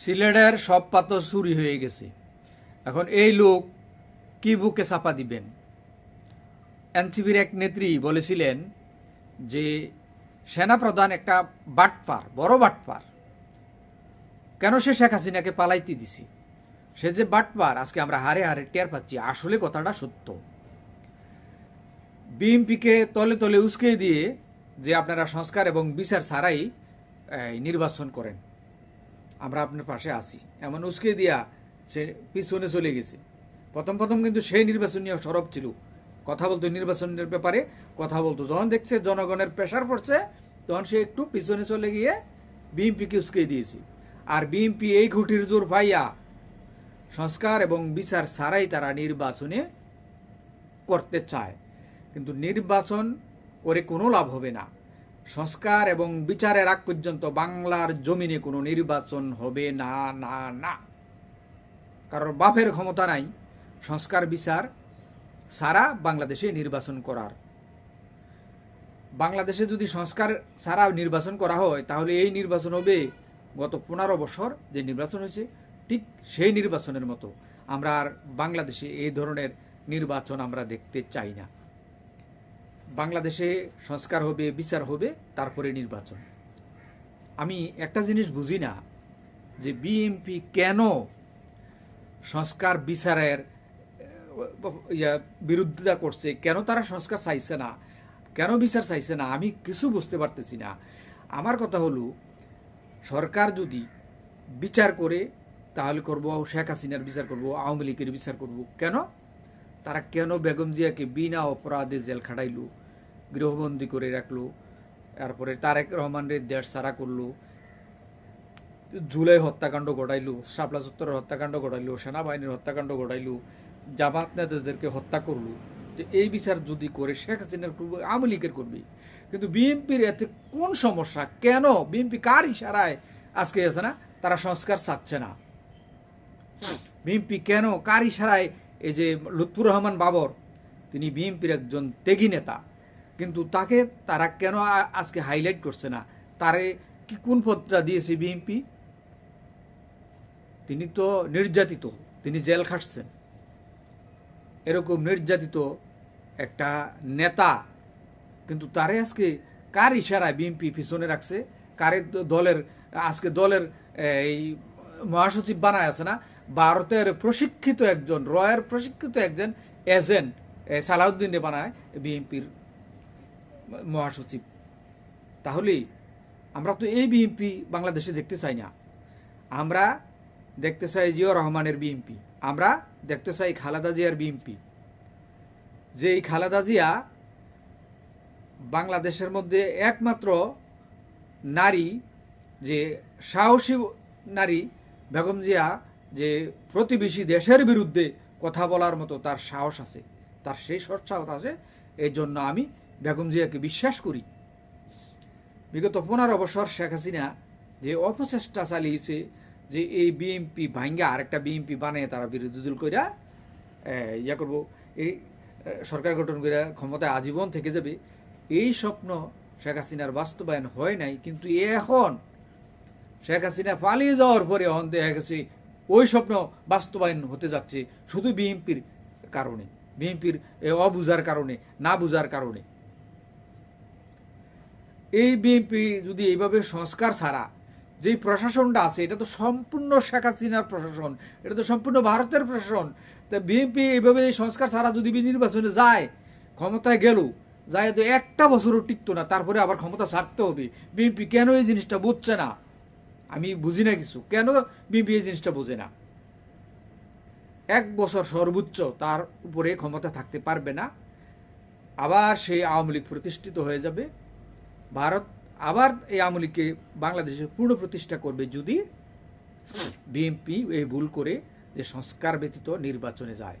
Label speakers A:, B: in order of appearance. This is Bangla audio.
A: সিলেটের সব পাথর চুরি হয়ে গেছে। এখন এই লোক কি বুকে চাপা দিবেন? এনসিপির এক নেত্রী বলেছিলেন যে, সেনাপ্রধান একটা বাটপার, বড় বাটপার। কেন সে শেখ হাসিনাকে পালাইতে দিছি? সে যে বাটপার, আজকে আমরা হারে হারে টের পাচ্ছি, আসলে কথাটা সত্য। বিএমপিকে তলে তলে উস্কে দিয়ে যে আপনারা সংস্কার এবং বিচার ছাড়াই নির্বাচন করেন। আমরা আপনার পাশে আছি। এমন উস্কে দিয়া সে পিছনে চলে গেছে। প্রথম প্রথম কিন্তু সেই নির্বাচন নিয়ে সরব ছিল। কথা বলতো নির্বাচনের ব্যাপারে, কথা বলতো। যখন দেখছে জনগণের প্রেশার পড়ছে, তখন সে একটু পিছনে চলে গিয়ে বিএনপিকে উস্কে দিয়েছে। আর বিএনপি এই ঘুটির জোর পাইয়া সংস্কার এবং বিচার ছাড়াই তারা নির্বাচনে করতে চায়। কিন্তু নির্বাচন করে কোনো লাভ হবে না। সংস্কার এবং বিচারের আগ পর্যন্ত বাংলার জমিনে কোনো নির্বাচন হবে না না না। কারণ বাপের ক্ষমতা নাই সংস্কার, বিচার সারা বাংলাদেশে নির্বাচন করার। বাংলাদেশে যদি সংস্কার সারা নির্বাচন করা হয়, তাহলে এই নির্বাচন হবে গত পনেরো বছর যে নির্বাচন হয়েছে, ঠিক সেই নির্বাচনের মতো। আমরা আর বাংলাদেশে এই ধরনের নির্বাচন আমরা দেখতে চাই না। বাংলাদেশে সংস্কার হবে, বিচার হবে, তারপরে নির্বাচন। আমি একটা জিনিস বুঝি না, যে বিএনপি কেন সংস্কার, বিচারের বিরোধিতা করছে? কেন তারা সংস্কার চাইছে না? কেন বিচার চাইছে না? আমি কিছু বুঝতে পারতেছি না। আমার কথা হলো, সরকার যদি বিচার করে, তাহলে করব শেখ হাসিনার বিচার করব, আওয়ামী লীগের বিচার করব। কেন? তারা কেন বেগম জিয়াকে বিনা অপরাধে জেল খাটাইলো? গৃহবন্দী করে রাখল, তারপরে তারেক রহমানের দেশ সারা করল, জুলাই হত্যাকাণ্ড ঘটাইলো, শাপলা চত্বরের হত্যাকাণ্ড ঘটাইলো, সেনাবাহিনীর হত্যাকাণ্ড ঘটাইলো, জামাত নেতাদেরকে হত্যা করল। যে এই বিচার যদি করে, শেখ হাসিনার করবে আওয়ামী লীগের করবে কিন্তু বিএনপির এতে কোন সমস্যা? কেন? বিএনপি কার ইশারায় আজকে আছে না? তারা সংস্কার চাচ্ছে না। বিএনপি কেন? কার ইশারায়? এই যে লুৎফুর রহমান বাবর, তিনি বিএনপির একজন ত্যাগী নেতা। কিন্তু তাকে তারা কেন আজকে হাইলাইট করছে না? তারে কি কোন পদটা দিয়েছে বিএনপি তিনি তো নির্যাতিত, তিনি জেল খাটছেন। এরকম নির্যাতিত একটা নেতা কিন্তু তারে আজকে কার ইশারায় বিএনপি পিছনে রাখছে? কারে দলের, আজকে দলের, এই মহাসচিব বানায় আছে না? ভারতের প্রশিক্ষিত একজন, রয়ের প্রশিক্ষিত একজন এজেন্ট সালাউদ্দিনে বানায় বিএনপির মহাসচিব। তাহলে আমরা তো এই বিএনপি বাংলাদেশে দেখতে চাই না। আমরা দেখতে চাই জিয়া রহমানের বিএনপি আমরা দেখতে চাই খালেদা জিয়ার বিএনপি যে এই খালেদা জিয়া বাংলাদেশের মধ্যে একমাত্র নারী, যে সাহসী নারী, বেগম জিয়া, যে প্রতিবেশী দেশের বিরুদ্ধে কথা বলার মতো তার সাহস আছে, তার সেই সৎসাহস আছে এই জন্য আমি বেগম জিয়াকে বিশ্বাস করি। বিগত পনেরো বছর শেখ হাসিনা যে অপচেষ্টা চালিয়েছে যে এই বিএমপি ভাঙ্গা আরেকটা বিএমপি বানিয়ে তারা বিরোধী দল কইরা ইয়া করব এই সরকার গঠন করে ক্ষমতায় আজীবন থেকে যাবে, এই স্বপ্ন শেখ হাসিনার বাস্তবায়ন হয় নাই, কিন্তু এখন শেখ হাসিনা পালিয়ে যাওয়ার পরে এখন দেখা গেছে ওই স্বপ্ন বাস্তবায়ন হতে যাচ্ছে শুধু বিএনপির কারণে, বিএনপির অবুঝার কারণে, না বুঝার কারণে। এই বিএনপি যদি এইভাবে সংস্কার ছাড়া যেই প্রশাসনটা আছে, এটা তো সম্পূর্ণ শেখ হাসিনার প্রশাসন, এটা তো সম্পূর্ণ ভারতের প্রশাসন। তা বিএনপি এইভাবে এই সংস্কার ছাড়া যদি নির্বাচনে যায়, ক্ষমতায় গেল, যায় তো একটা বছরও টিকতো না, তারপরে আবার ক্ষমতা ছাড়তে হবে। বিএনপি কেন এই জিনিসটা বুঝছে না? আমি বুঝি না কিছু। কেন বিএনপি এই জিনিসটা বোঝে না? এক বছর সর্বোচ্চ তার উপরে ক্ষমতা থাকতে পারবে না। আবার সেই আওয়ামী লীগ প্রতিষ্ঠিত হয়ে যাবে। ভারত আবার এই আমলিকে বাংলাদেশে পূর্ণ প্রতিষ্ঠা করবে যদি বিএনপি এই ভুল করে যে সংস্কার ব্যতীত নির্বাচনে যায়।